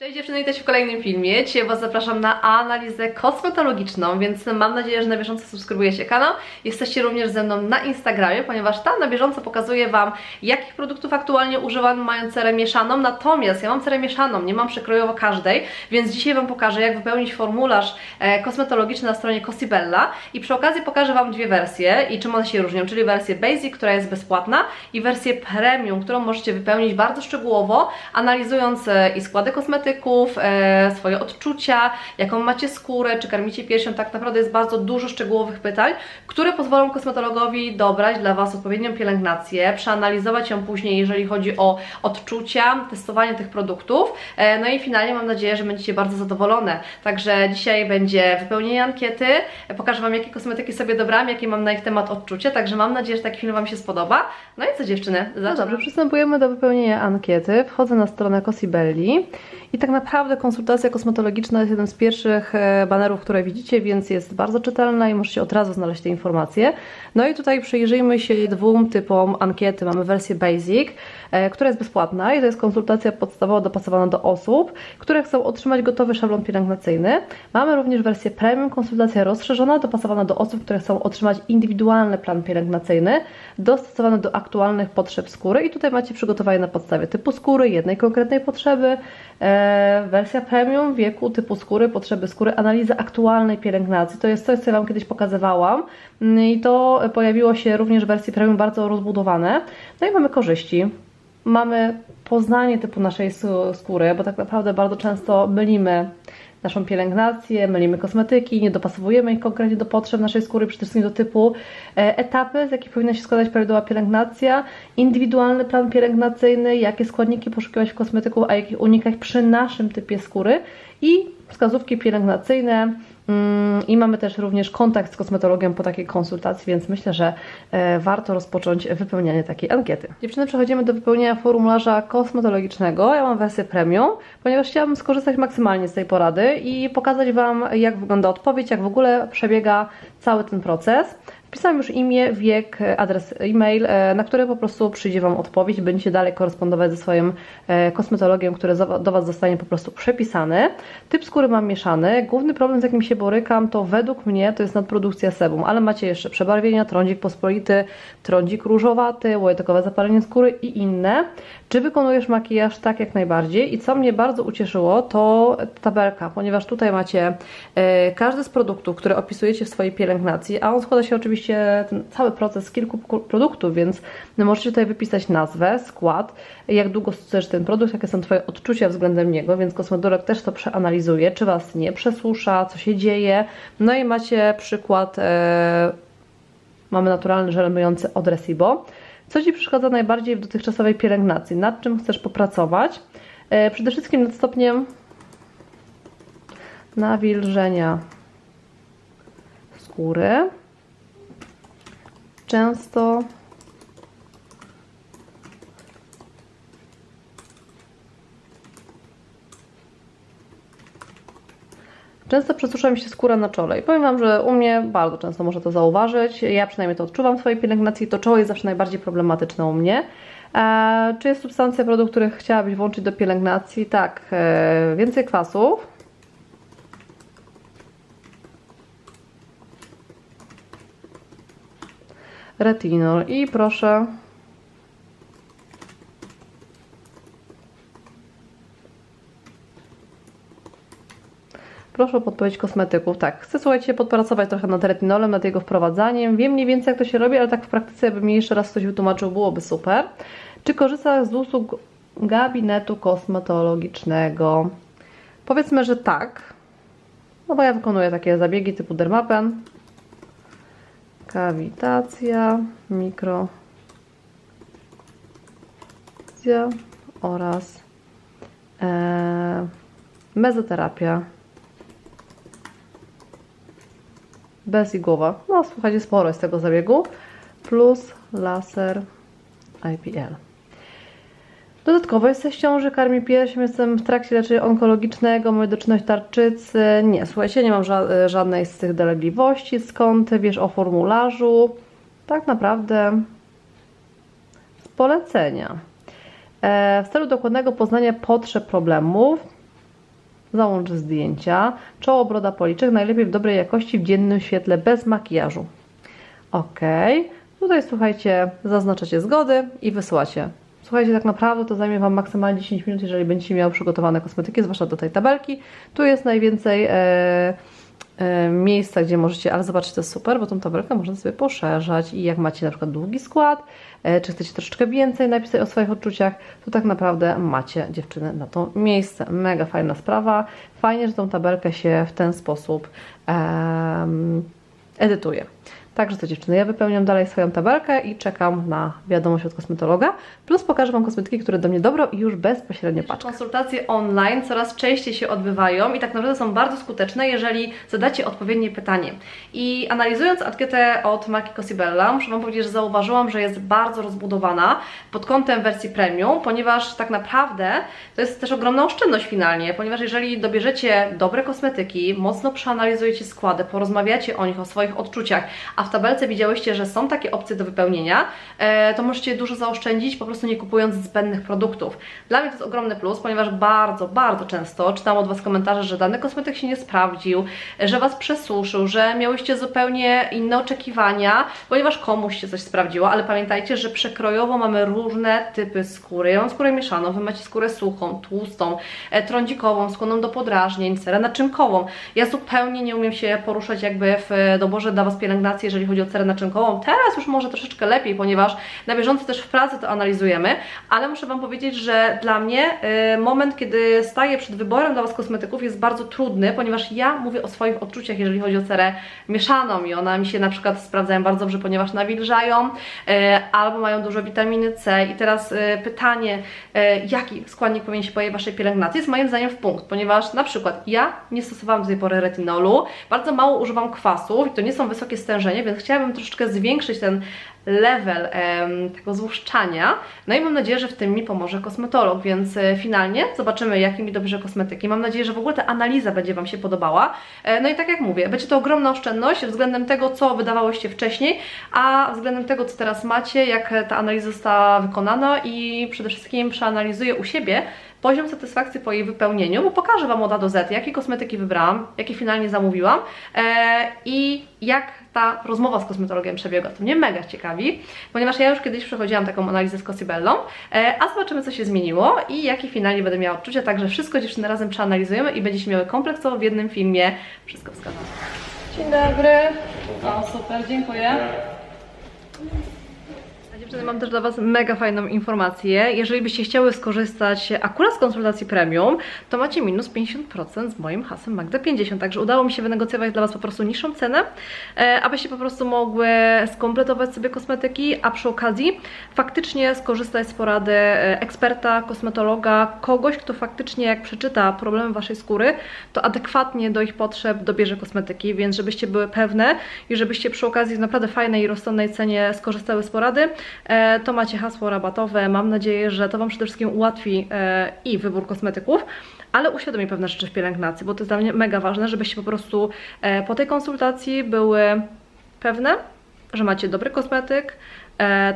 Cześć dziewczyny, witajcie w kolejnym filmie. Dzisiaj Was zapraszam na analizę kosmetologiczną, więc mam nadzieję, że na bieżąco subskrybujecie kanał. Jesteście również ze mną na Instagramie, ponieważ tam na bieżąco pokazuję Wam, jakich produktów aktualnie używam, mając cerę mieszaną. Natomiast ja mam cerę mieszaną, nie mam przekrojowo każdej, więc dzisiaj Wam pokażę, jak wypełnić formularz e, kosmetologiczny na stronie Cosibella i przy okazji pokażę Wam dwie wersje i czym one się różnią, czyli wersję Basic, która jest bezpłatna i wersję Premium, którą możecie wypełnić bardzo szczegółowo, analizując e, i składy kosmetyków, e, swoje odczucia, jaką macie skórę, czy karmicie piersią, tak naprawdę jest bardzo dużo szczegółowych pytań, które pozwolą kosmetologowi dobrać dla Was odpowiednią pielęgnację, przeanalizować ją później, jeżeli chodzi o odczucia, testowanie tych produktów, e, no i finalnie mam nadzieję, że będziecie bardzo zadowolone. Także dzisiaj będzie wypełnienie ankiety, e, pokażę Wam, jakie kosmetyki sobie dobrałam, jakie mam na ich temat odczucia, także mam nadzieję, że taki film Wam się spodoba. No i co dziewczyny? No dobrze, przystępujemy do wypełnienia ankiety. Wchodzę na stronę Cosibelli i tak naprawdę konsultacja kosmetologiczna jest jednym z pierwszych e, banerów, które widzicie, więc jest bardzo czytelna i możecie od razu znaleźć te informacje. No i tutaj przyjrzyjmy się dwóm typom ankiety. Mamy wersję Basic, e, która jest bezpłatna i to jest konsultacja podstawowa dopasowana do osób, które chcą otrzymać gotowy szablon pielęgnacyjny. Mamy również wersję Premium, konsultacja rozszerzona, dopasowana do osób, które chcą otrzymać indywidualny plan pielęgnacyjny, dostosowany do aktualnych potrzeb skóry i tutaj macie przygotowanie na podstawie typu skóry, jednej konkretnej potrzeby, e, wersja premium, wieku, typu skóry, potrzeby skóry, analiza aktualnej pielęgnacji. To jest coś, co ja Wam kiedyś pokazywałam i to pojawiło się również w wersji premium bardzo rozbudowane. No i mamy korzyści. Mamy poznanie typu naszej skóry, bo tak naprawdę bardzo często mylimy naszą pielęgnację, mylimy kosmetyki, nie dopasowujemy ich konkretnie do potrzeb naszej skóry, przede wszystkim do typu e, etapy, z jakich powinna się składać prawidłowa pielęgnacja, indywidualny plan pielęgnacyjny, jakie składniki poszukiwać w kosmetyku, a jakich unikać przy naszym typie skóry i wskazówki pielęgnacyjne. Mm, I mamy też również kontakt z kosmetologiem po takiej konsultacji, więc myślę, że e, warto rozpocząć wypełnianie takiej ankiety. Dziewczyny, przechodzimy do wypełnienia formularza kosmetologicznego. Ja mam wersję premium, ponieważ chciałabym skorzystać maksymalnie z tej porady i pokazać Wam, jak wygląda odpowiedź, jak w ogóle przebiega cały ten proces. Wpisałam już imię, wiek, adres e-mail, e, na który po prostu przyjdzie Wam odpowiedź. Będziecie dalej korespondować ze swoim e, kosmetologiem, który do Was zostanie po prostu przepisany. Typ skóry mam mieszany. Główny problem, z jakim się borykam, to według mnie to jest nadprodukcja sebum, ale macie jeszcze przebarwienia, trądzik pospolity, trądzik różowaty, łajotokowe zapalenie skóry i inne. Czy wykonujesz makijaż? Tak, jak najbardziej. I co mnie bardzo ucieszyło, to tabelka, ponieważ tutaj macie e, każdy z produktów, które opisujecie w swojej pielęgnacji, a on składa się oczywiście ten cały proces kilku ku- produktów, więc możecie tutaj wypisać nazwę, skład, jak długo stosujesz ten produkt, jakie są Twoje odczucia względem niego, więc kosmetolog też to przeanalizuje, czy Was nie przesusza, co się dzieje. No i macie przykład, e, mamy naturalny żel myjący od. Co Ci przeszkadza najbardziej w dotychczasowej pielęgnacji? Nad czym chcesz popracować? E, przede wszystkim nad stopniem nawilżenia skóry. Często Często przesusza mi się skóra na czole i powiem Wam, że u mnie bardzo często można to zauważyć. Ja przynajmniej to odczuwam w swojej pielęgnacji. To czoło jest zawsze najbardziej problematyczne u mnie. E, czy jest substancja, produkt, który chciałabyś włączyć do pielęgnacji? Tak, e, więcej kwasów. Retinol i proszę Proszę o podpowiedź kosmetyków. Tak, chcę słuchajcie, podpracować trochę nad retinolem, nad jego wprowadzaniem. Wiem mniej więcej jak to się robi, ale tak w praktyce, jakby mi jeszcze raz ktoś wytłumaczył, byłoby super. Czy korzysta z usług gabinetu kosmetologicznego? Powiedzmy, że tak. No bo ja wykonuję takie zabiegi typu dermapen, kawitacja, mikro oraz e, mezoterapia bezigłowa. No słuchajcie, sporo jest tego zabiegu. Plus laser IPL. Dodatkowo jesteś w ciąży, karmi piersią, jestem w trakcie leczenia onkologicznego, mamy doczynność tarczycy. Nie, słuchajcie, nie mam ża- żadnej z tych dolegliwości. Skąd wiesz o formularzu? Tak naprawdę z polecenia. E, W celu dokładnego poznania potrzeb problemów Załącz zdjęcia. Czoło, broda, policzek. Najlepiej w dobrej jakości, w dziennym świetle, bez makijażu. Ok. Tutaj słuchajcie, zaznaczacie zgody i wysyłacie. Słuchajcie, tak naprawdę to zajmie Wam maksymalnie 10 minut, jeżeli będziecie miały przygotowane kosmetyki, zwłaszcza do tej tabelki. Tu jest najwięcej e, e, miejsca, gdzie możecie, ale zobaczcie, to jest super, bo tą tabelkę można sobie poszerzać i jak macie na przykład długi skład, e, czy chcecie troszeczkę więcej napisać o swoich odczuciach, to tak naprawdę macie dziewczyny na to miejsce. Mega fajna sprawa. Fajnie, że tą tabelkę się w ten sposób em, edytuje. Także to dziewczyny, ja wypełniam dalej swoją tabelkę i czekam na wiadomość od kosmetologa. Plus pokażę Wam kosmetyki, które do mnie dobrą i już bezpośrednio patrzę. Konsultacje online coraz częściej się odbywają i tak naprawdę są bardzo skuteczne, jeżeli zadacie odpowiednie pytanie. I analizując ankietę od marki Cosibella, muszę Wam powiedzieć, że zauważyłam, że jest bardzo rozbudowana pod kątem wersji premium, ponieważ tak naprawdę to jest też ogromna oszczędność finalnie, ponieważ jeżeli dobierzecie dobre kosmetyki, mocno przeanalizujecie składy, porozmawiacie o nich, o swoich odczuciach, a w tabelce widziałyście, że są takie opcje do wypełnienia, e, to możecie dużo zaoszczędzić, po prostu nie kupując zbędnych produktów. Dla mnie to jest ogromny plus, ponieważ bardzo, bardzo często czytam od Was komentarze, że dany kosmetyk się nie sprawdził, że Was przesuszył, że miałyście zupełnie inne oczekiwania, ponieważ komuś się coś sprawdziło, ale pamiętajcie, że przekrojowo mamy różne typy skóry. Ja mam skórę mieszaną, Wy macie skórę suchą, tłustą, e, trądzikową, skłonną do podrażnień, cerę naczynkową. Ja zupełnie nie umiem się poruszać jakby w doborze dla Was pielęgnacji, jeżeli chodzi o cerę naczynkową. Teraz już może troszeczkę lepiej, ponieważ na bieżąco też w pracy to analizujemy, ale muszę Wam powiedzieć, że dla mnie y, moment, kiedy staję przed wyborem dla Was kosmetyków jest bardzo trudny, ponieważ ja mówię o swoich odczuciach, jeżeli chodzi o cerę mieszaną i ona mi się na przykład sprawdzają bardzo dobrze, ponieważ nawilżają y, albo mają dużo witaminy C i teraz y, pytanie, jaki składnik powinien się pojawić w Waszej pielęgnacji jest moim zdaniem w punkt, ponieważ na przykład ja nie stosowałam do tej pory retinolu, bardzo mało używam kwasów i to nie są wysokie stężenie, więc chciałabym troszeczkę zwiększyć ten level tego złuszczania. No i mam nadzieję, że w tym mi pomoże kosmetolog, więc e, finalnie zobaczymy, jakie mi dobierze kosmetyki. Mam nadzieję, że w ogóle ta analiza będzie Wam się podobała. E, no i tak jak mówię, będzie to ogromna oszczędność względem tego, co wydawałyście wcześniej, a względem tego, co teraz macie, jak ta analiza została wykonana i przede wszystkim przeanalizuję u siebie, poziom satysfakcji po jej wypełnieniu, bo pokażę Wam od A do Z, jakie kosmetyki wybrałam, jakie finalnie zamówiłam e, i jak ta rozmowa z kosmetologiem przebiegła. To mnie mega ciekawi, ponieważ ja już kiedyś przechodziłam taką analizę z Cosibellą, e, a zobaczymy, co się zmieniło i jakie finalnie będę miała odczucia, także wszystko dziewczyny razem przeanalizujemy i będziecie miały kompleksowo w jednym filmie wszystko wskazane. Dzień dobry. O, super, dziękuję. Dziewczyny, mam też dla Was mega fajną informację. Jeżeli byście chciały skorzystać akurat z konsultacji premium, to macie minus 50% z moim hasłem Magda50. Także udało mi się wynegocjować dla Was po prostu niższą cenę, e, abyście po prostu mogły skompletować sobie kosmetyki, a przy okazji faktycznie skorzystać z porady e, eksperta, kosmetologa, kogoś, kto faktycznie jak przeczyta problemy Waszej skóry, to adekwatnie do ich potrzeb dobierze kosmetyki, więc żebyście były pewne i żebyście przy okazji w naprawdę fajnej i rozsądnej cenie skorzystały z porady, to macie hasło rabatowe. Mam nadzieję, że to Wam przede wszystkim ułatwi e, i wybór kosmetyków, ale uświadomi pewne rzeczy w pielęgnacji, bo to jest dla mnie mega ważne, żebyście po prostu e, po tej konsultacji były pewne, że macie dobry kosmetyk, e,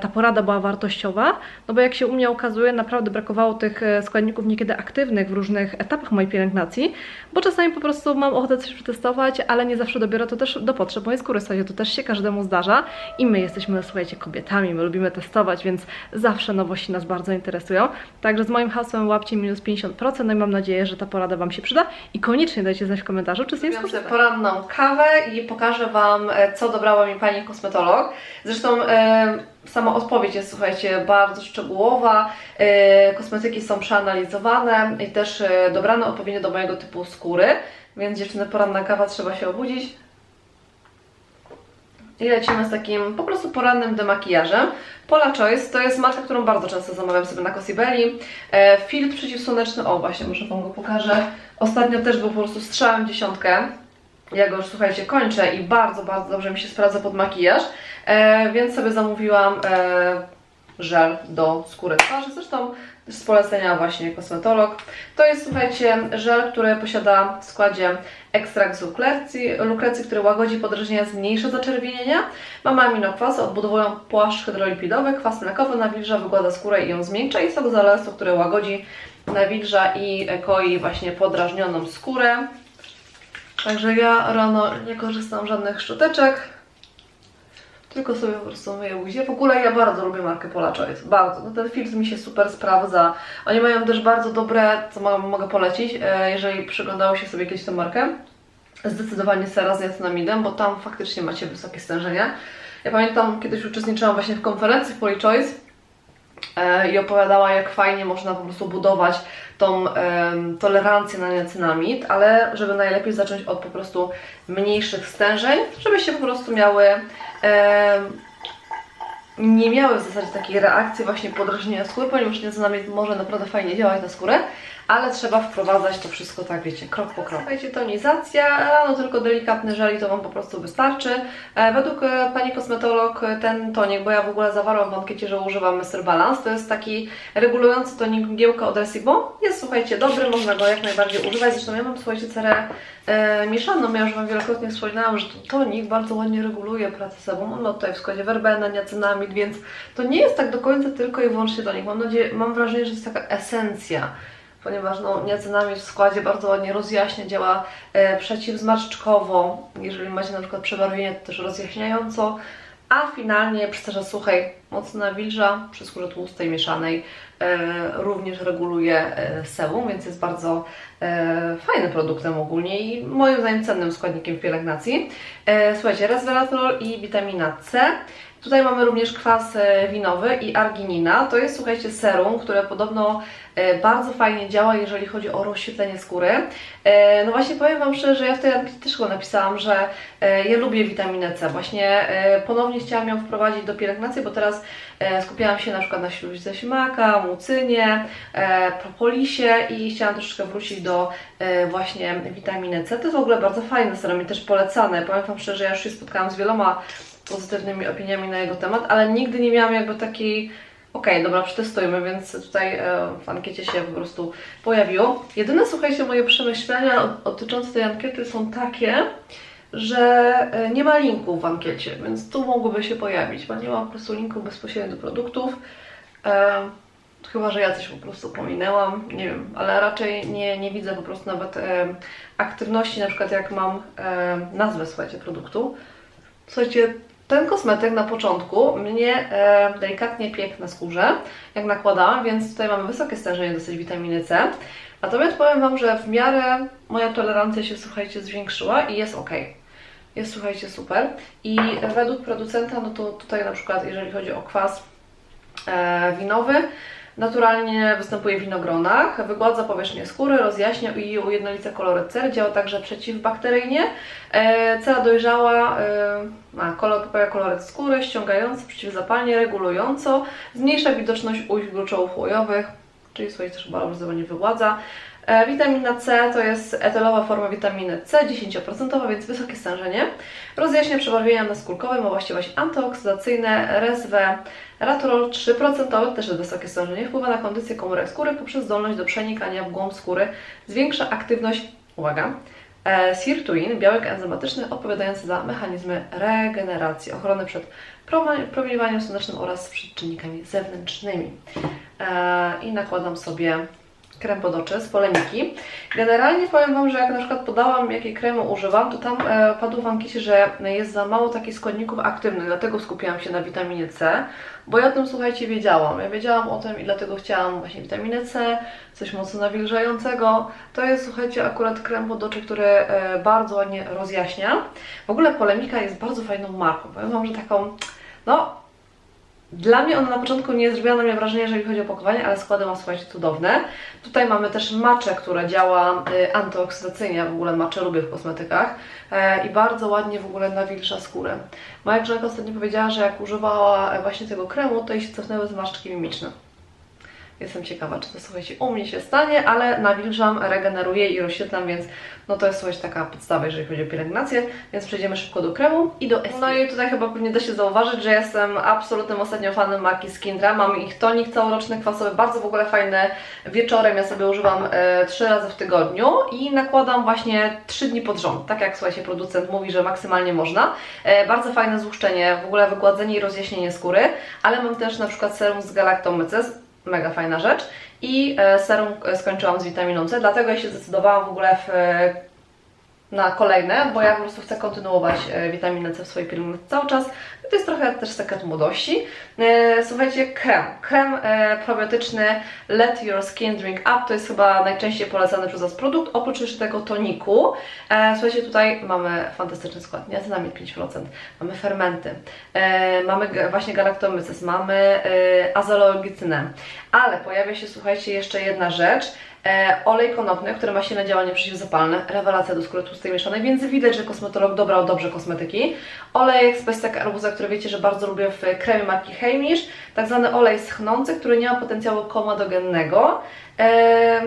ta porada była wartościowa, no bo jak się u mnie okazuje, naprawdę brakowało tych e, składników niekiedy aktywnych w różnych etapach mojej pielęgnacji, bo czasami po prostu mam ochotę coś przetestować, ale nie zawsze dobiorę to też do potrzeb mojej skóry, słuchajcie, to też się każdemu zdarza i my jesteśmy, słuchajcie, kobietami, my lubimy testować, więc zawsze nowości nas bardzo interesują, także z moim hasłem łapcie minus 50%, no i mam nadzieję, że ta porada Wam się przyda i koniecznie dajcie znać w komentarzu, czy z niej skorzystacie. poranną kawę i pokażę Wam, e, co dobrała mi Pani kosmetolog. Zresztą e, sama odpowiedź jest, słuchajcie, bardzo szczegółowa. E, kosmetyki są przeanalizowane i też e, dobrane odpowiednio do mojego typu skóry. Więc dziewczyny, poranna kawa, trzeba się obudzić. I lecimy z takim po prostu porannym demakijażem. Pola Choice to jest marka, którą bardzo często zamawiam sobie na Cosibelli. E, filtr przeciwsłoneczny, o właśnie, może Wam go pokażę. Ostatnio też był po prostu strzałem dziesiątkę. Ja go już, słuchajcie, kończę i bardzo, bardzo dobrze mi się sprawdza pod makijaż. E, więc sobie zamówiłam e, żel do skóry twarzy. Zresztą z polecenia właśnie kosmetolog. To jest, słuchajcie, żel, który posiada w składzie ekstrakt z lukrecji, lukrecji który łagodzi podrażnienia, zmniejsza zaczerwienienia. Ma aminokwasy, odbudowują płaszcz hydrolipidowy, kwas mlekowy nawilża, wygłada skórę i ją zmiękcza i sok zalesu, który łagodzi nawilża i koi właśnie podrażnioną skórę. Także ja rano nie korzystam z żadnych szczoteczek, tylko sobie po prostu myję buzię. W ogóle ja bardzo lubię markę Pola Choice, bardzo. No ten filtr mi się super sprawdza. Oni mają też bardzo dobre, co mo- mogę polecić, e, jeżeli przyglądało się sobie kiedyś tę markę, zdecydowanie sera z niacinamidem, bo tam faktycznie macie wysokie stężenia. Ja pamiętam, kiedyś uczestniczyłam właśnie w konferencji Poly Choice e, i opowiadała, jak fajnie można po prostu budować tą tolerancję na niacynamid, ale żeby najlepiej zacząć od po prostu mniejszych stężeń, żebyście po prostu miały nie miały w zasadzie takiej reakcji właśnie podrażnienia skóry, ponieważ niacynamid może naprawdę fajnie działać na skórę, ale trzeba wprowadzać to wszystko tak, wiecie, krok po kroku. Słuchajcie, tonizacja, no tylko delikatny żel i to Wam po prostu wystarczy. E, według e, Pani kosmetolog e, ten tonik, bo ja w ogóle zawarłam w ankiecie, że używam Mr. Balance, to jest taki regulujący tonik mgiełka od Resibo. Jest, słuchajcie, dobry, można go jak najbardziej używać. Zresztą ja mam, słuchajcie, cerę e, mieszaną, ja już Wam wielokrotnie wspominałam, że ten tonik bardzo ładnie reguluje pracę sebum. On ma tutaj w składzie werbenę, niacynamid, więc to nie jest tak do końca tylko i wyłącznie tonik. Mam nadzieję, mam wrażenie, że jest taka esencja ponieważ no, niacynamid w składzie bardzo ładnie rozjaśnia, działa e, przeciwzmarszczkowo, jeżeli macie na przykład przebarwienie, to też rozjaśniająco, a finalnie przy cerze suchej mocno nawilża, przy skórze tłustej, mieszanej e, również reguluje e, sebum, więc jest bardzo e, fajnym produktem ogólnie i moim zdaniem cennym składnikiem w pielęgnacji. E, słuchajcie, resveratrol i witamina C. Tutaj mamy również kwas e, winowy i arginina. To jest, słuchajcie, serum, które podobno e, bardzo fajnie działa, jeżeli chodzi o rozświetlenie skóry. E, No właśnie powiem Wam szczerze, że ja w tej ankiecie też chyba napisałam, że ja lubię witaminę C. Właśnie ponownie chciałam ją wprowadzić do pielęgnacji, bo teraz skupiałam się na przykład na śluzie śmaka, mucynie, propolisie i chciałam troszeczkę wrócić do właśnie witaminy C. To jest w ogóle bardzo fajne serum i też polecane. Powiem Wam szczerze, że ja już się spotkałam z wieloma pozytywnymi opiniami na jego temat, ale nigdy nie miałam jakby takiej Okej, dobra, przetestujmy, więc tutaj e, w ankiecie się po prostu pojawiło. Jedyne, słuchajcie, moje przemyślenia dotyczące tej ankiety są takie, że e, nie ma linków w ankiecie, więc tu mogłoby się pojawić, bo nie ma po prostu linków bezpośrednio do produktów. E, chyba, że ja coś po prostu pominęłam, nie wiem, ale raczej nie, nie widzę po prostu nawet aktywności, na przykład jak mam nazwę, słuchajcie, produktu. Słuchajcie, ten kosmetyk na początku mnie e, delikatnie piekł na skórze, jak nakładałam, więc tutaj mamy wysokie stężenie dosyć witaminy C. Natomiast powiem Wam, że w miarę moja tolerancja się, słuchajcie, zwiększyła i jest ok. Jest, słuchajcie, super. I według producenta, no to tutaj na przykład, jeżeli chodzi o kwas e, winowy, naturalnie występuje w winogronach, wygładza powierzchnię skóry, rozjaśnia i ujednolica kolory cery, działa także przeciwbakteryjnie. E, cera dojrzała e, kolor, poprawia skóry, ściągający, przeciwzapalnie, regulująco, zmniejsza widoczność ujść gruczołów łojowych, czyli swoje też chyba obrazowanie wygładza. E, witamina C to jest etylowa forma witaminy C, 10%, więc wysokie stężenie. Rozjaśnia przebarwienia naskórkowe, ma właściwości antyoksydacyjne, resveratrol 3%, też jest wysokie stężenie, wpływa na kondycję komórek skóry poprzez zdolność do przenikania w głąb skóry, zwiększa aktywność, uwaga, e, sirtuin, białek enzymatyczny odpowiadający za mechanizmy regeneracji, ochrony przed promieniowaniem słonecznym oraz przed czynnikami zewnętrznymi. E, I nakładam sobie krem pod oczy z polemiki. Generalnie powiem Wam, że jak na przykład podałam, jakiej kremu używam, to tam e, padło w ankiecie, że jest za mało takich składników aktywnych, dlatego skupiłam się na witaminie C, bo ja o tym, słuchajcie, wiedziałam. Ja wiedziałam o tym i dlatego chciałam właśnie witaminę C, coś mocno nawilżającego. To jest, słuchajcie, akurat krem pod oczy, który e, bardzo ładnie rozjaśnia. W ogóle Polemika jest bardzo fajną marką. Powiem Wam, że taką, no, dla mnie ona na początku nie zrobiła na mnie wrażenia, jeżeli chodzi o opakowanie, ale składy ma, słuchajcie, cudowne. Tutaj mamy też maczę, która działa y, antyoksydacyjnie, w ogóle maczę lubię w kosmetykach e, i bardzo ładnie w ogóle nawilża skórę. Moja koleżanka ostatnio powiedziała, że jak używała właśnie tego kremu, to jej się cofnęły zmarszczki mimiczne. Jestem ciekawa, czy to słuchajcie u mnie się stanie, ale nawilżam, regeneruję i rozświetlam, więc no to jest słuchajcie taka podstawa, jeżeli chodzi o pielęgnację, więc przejdziemy szybko do kremu i do SPF. No i tutaj chyba pewnie da się zauważyć, że jestem absolutnym ostatnio fanem marki Skindra. Mam ich tonik całoroczny kwasowy, bardzo w ogóle fajny. Wieczorem ja sobie używam e, trzy razy w tygodniu i nakładam właśnie trzy dni pod rząd, tak jak słuchajcie producent mówi, że maksymalnie można. E, bardzo fajne złuszczenie, w ogóle wygładzenie i rozjaśnienie skóry, ale mam też na przykład serum z galaktomyces, Mega fajna rzecz. I e, serum e, skończyłam z witaminą C, dlatego ja się zdecydowałam w ogóle w, e, na kolejne, bo ja po prostu chcę kontynuować witaminę C w swojej pielęgnacji cały czas. To jest trochę też sekret młodości. E, Słuchajcie, krem. Krem e, probiotyczny Let Your Skin Drink Up. To jest chyba najczęściej polecany przez nas produkt, oprócz jeszcze tego toniku. E, Słuchajcie, tutaj mamy fantastyczny skład, niacinamid 5%, mamy fermenty, mamy właśnie galaktomyces, mamy azaloegicynę, ale pojawia się, słuchajcie, jeszcze jedna rzecz, olej konopny, który ma silne działanie przeciwzapalne, rewelacja do skóry tłustej mieszanej, więc widać, że kosmetolog dobrał dobrze kosmetyki. Olej z pestek arbuza, który wiecie, że bardzo lubię w kremie marki Heimish, tak zwany olej schnący, który nie ma potencjału komadogennego. E,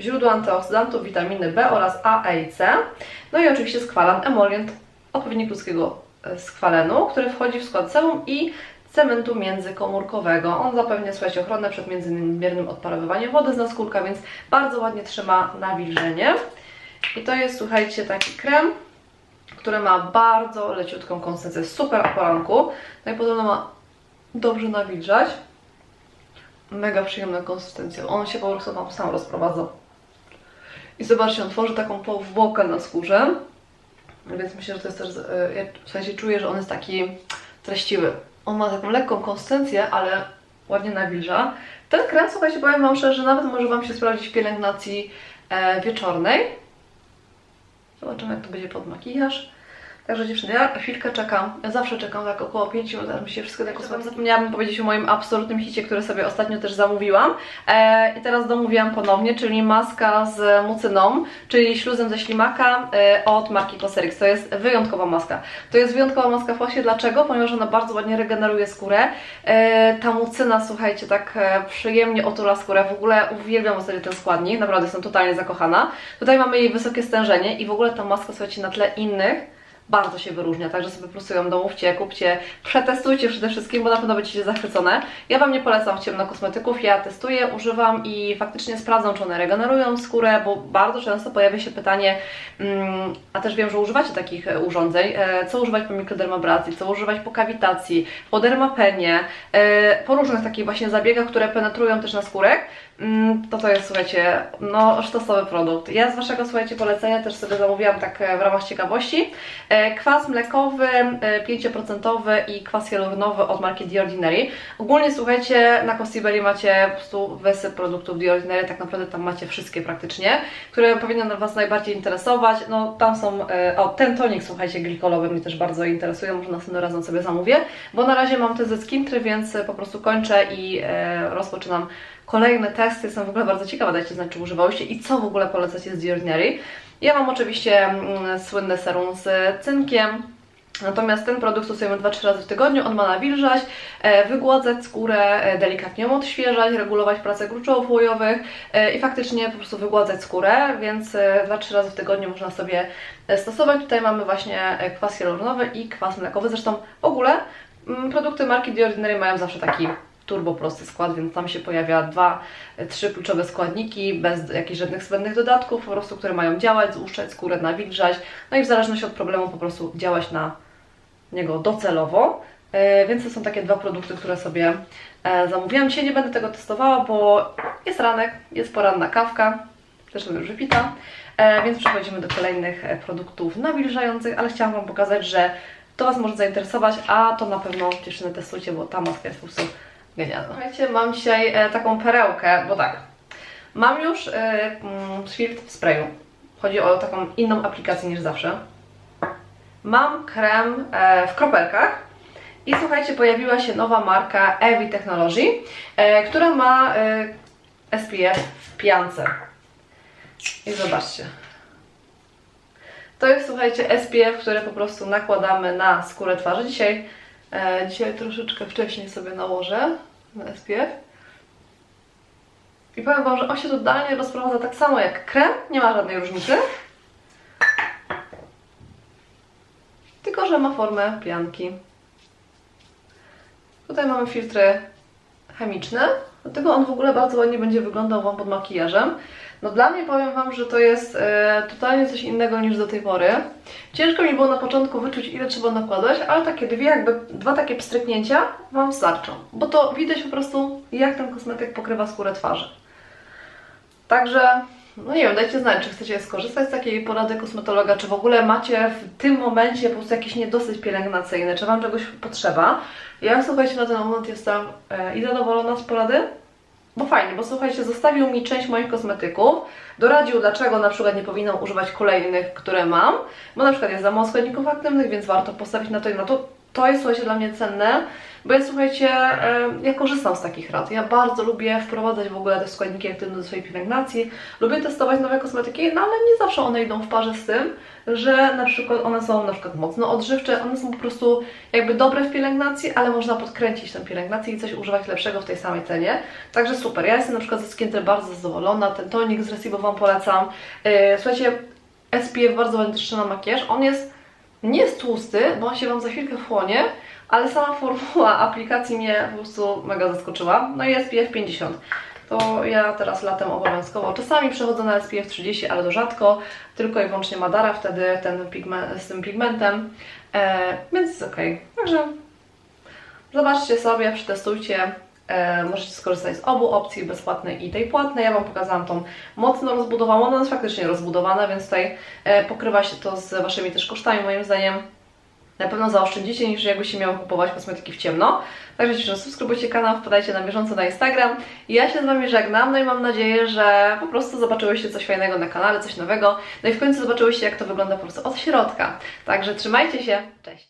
źródło antyoksydantów, witaminy B oraz A, E i C. No i oczywiście skwalan, emolient, odpowiednik ludzkiego e, skwalenu, który wchodzi w skład sebum i cementu międzykomórkowego. On zapewnia, słuchajcie, ochronę przed międzymiernym odparowywaniem wody z naskórka, więc bardzo ładnie trzyma nawilżenie. I to jest, słuchajcie, taki krem, który ma bardzo leciutką konsystencję, super o poranku. No i podobno ma dobrze nawilżać. Mega przyjemna konsystencja. On się po prostu tam sam rozprowadza. I zobaczcie, on tworzy taką powłokę na skórze. Więc myślę, że to jest też. e, w sensie czuję, że on jest taki treściwy. On ma taką lekką konsystencję, ale ładnie nawilża. Ten krem, słuchajcie, powiem Wam szczerze, że nawet może Wam się sprawdzić w pielęgnacji e, wieczornej. Zobaczymy, jak to będzie pod makijaż. Także dziewczyny, ja chwilkę czekam. Ja zawsze czekam tak około 5 minut, aż mi się wszystko tak usłyszy. Zapomniałabym powiedzieć o moim absolutnym hicie, który sobie ostatnio też zamówiłam. E, I teraz domówiłam ponownie, czyli maska z mucyną, czyli śluzem ze ślimaka e, od marki Cosrx. To jest wyjątkowa maska. To jest wyjątkowa maska właśnie dlaczego? Ponieważ ona bardzo ładnie regeneruje skórę. E, ta mucyna, słuchajcie, tak e, przyjemnie otula skórę. W ogóle uwielbiam sobie ten składnik, naprawdę jestem totalnie zakochana. Tutaj mamy jej wysokie stężenie i w ogóle ta maska, słuchajcie, na tle innych bardzo się wyróżnia, także sobie po prostu ją domówcie, kupcie, przetestujcie przede wszystkim, bo na pewno będziecie zachwycone. Ja Wam nie polecam ciemnokosmetyków, ja testuję, używam i faktycznie sprawdzam, czy one regenerują skórę, bo bardzo często pojawia się pytanie, mm, a też wiem, że używacie takich e, urządzeń, e, co używać po mikrodermabracji, co używać po kawitacji, po dermapenie, e, po różnych takich właśnie zabiegach, które penetrują też na skórek, to to jest, słuchajcie, no sztosowy produkt. Ja z Waszego, słuchajcie, polecenia też sobie zamówiłam tak e, w ramach ciekawości. E, Kwas mlekowy e, 5% i kwas hialuronowy od marki The Ordinary. Ogólnie, słuchajcie, na Costibeli macie po prostu wysyp produktów The Ordinary, tak naprawdę tam macie wszystkie praktycznie, które powinny Was najbardziej interesować. No tam są, e, o ten tonik, słuchajcie, glikolowy mnie też bardzo interesuje, może następnym razem sobie zamówię, bo na razie mam te ze Skintry, więc e, po prostu kończę i e, rozpoczynam kolejne testy. Jestem w ogóle bardzo ciekawa, dajcie znać, czy używałyście i co w ogóle polecacie z The Ordinary. Ja mam oczywiście mm, słynne serum z cynkiem, Natomiast ten produkt stosujemy 2-3 razy w tygodniu, on ma nawilżać, e, wygładzać skórę, e, delikatnie ją odświeżać, regulować pracę gruczołów łojowych e, i faktycznie po prostu wygładzać skórę, więc e, 2-3 razy w tygodniu można sobie stosować. Tutaj mamy właśnie kwas hialuronowy i kwas mlekowy, zresztą w ogóle mm, produkty marki The Ordinary mają zawsze taki turbo prosty skład, więc tam się pojawia dwa, trzy kluczowe składniki bez jakichś żadnych zbędnych dodatków, po prostu, które mają działać, złuszczać skórę, nawilżać, no i w zależności od problemu po prostu działać na niego docelowo. E, Więc to są takie dwa produkty, które sobie e, zamówiłam. Dzisiaj nie będę tego testowała, bo jest ranek, jest poranna kawka, zresztą już wypita, E, więc przechodzimy do kolejnych produktów nawilżających, ale chciałam Wam pokazać, że to Was może zainteresować, a to na pewno dziewczyny testujcie, bo ta maska jest po prostu genialna. Słuchajcie, mam dzisiaj e, taką perełkę, bo tak, mam już e, mm, Swift w sprayu. Chodzi o taką inną aplikację niż zawsze. Mam krem e, w kropelkach i słuchajcie, pojawiła się nowa marka Evi Technology, e, która ma e, SPF w piance. I zobaczcie. To jest, słuchajcie, SPF, które po prostu nakładamy na skórę twarzy. Dzisiaj, dzisiaj troszeczkę wcześniej sobie nałożę na SPF. I powiem Wam, że on się totalnie rozprowadza tak samo jak krem, nie ma żadnej różnicy. tylko że ma formę pianki. Tutaj mamy filtry chemiczne, dlatego on w ogóle bardzo ładnie będzie wyglądał Wam pod makijażem. No dla mnie powiem Wam, że to jest e, totalnie coś innego niż do tej pory. Ciężko mi było na początku wyczuć ile trzeba nakładać, ale takie dwie jakby, dwa takie pstryknięcia Wam starczą. Bo to widać po prostu jak ten kosmetyk pokrywa skórę twarzy. Także, no nie wiem, dajcie znać, czy chcecie skorzystać z takiej porady kosmetologa, czy w ogóle macie w tym momencie po prostu jakiś niedosyt pielęgnacyjny, czy Wam czegoś potrzeba. Ja, słuchajcie, na ten moment jestem e, i zadowolona z porady, bo fajnie, bo słuchajcie, zostawił mi część moich kosmetyków, doradził dlaczego na przykład nie powinnam używać kolejnych, które mam, bo na przykład jest za mało składników aktywnych, więc warto postawić na to i na to. To jest słuchajcie dla mnie cenne, bo ja słuchajcie, ja korzystam z takich rad. Ja bardzo lubię wprowadzać w ogóle te składniki aktywne do swojej pielęgnacji. Lubię testować nowe kosmetyki, no ale nie zawsze one idą w parze z tym, że na przykład one są na przykład mocno odżywcze, one są po prostu jakby dobre w pielęgnacji, ale można podkręcić tę pielęgnację i coś używać lepszego w tej samej cenie. Także super. Ja jestem na przykład ze Skinter bardzo zadowolona. Ten tonik z Recibo Wam polecam. E, Słuchajcie, SPF bardzo też na makijaż. On jest nie jest tłusty, bo on się Wam za chwilkę wchłonie, ale sama formuła aplikacji mnie po prostu mega zaskoczyła. No i SPF 50. To ja teraz latem obowiązkowo czasami przechodzę na SPF 30, ale to rzadko, tylko i wyłącznie Madara wtedy ten pigment, z tym pigmentem, e, więc jest ok. Także zobaczcie sobie, przetestujcie. E, możecie skorzystać z obu opcji, bezpłatnej i tej płatnej. Ja Wam pokazałam tą mocno rozbudowaną, ona jest faktycznie rozbudowana, więc tutaj e, pokrywa się to z Waszymi też kosztami moim zdaniem. Na pewno zaoszczędzicie niż jakbyście miały kupować kosmetyki w ciemno. Także dziewczyny, subskrybujcie kanał, wpadajcie na bieżąco na Instagram. Ja się z Wami żegnam, no i mam nadzieję, że po prostu zobaczyłyście coś fajnego na kanale, coś nowego. No i w końcu zobaczyłyście, jak to wygląda po prostu od środka. Także trzymajcie się, cześć!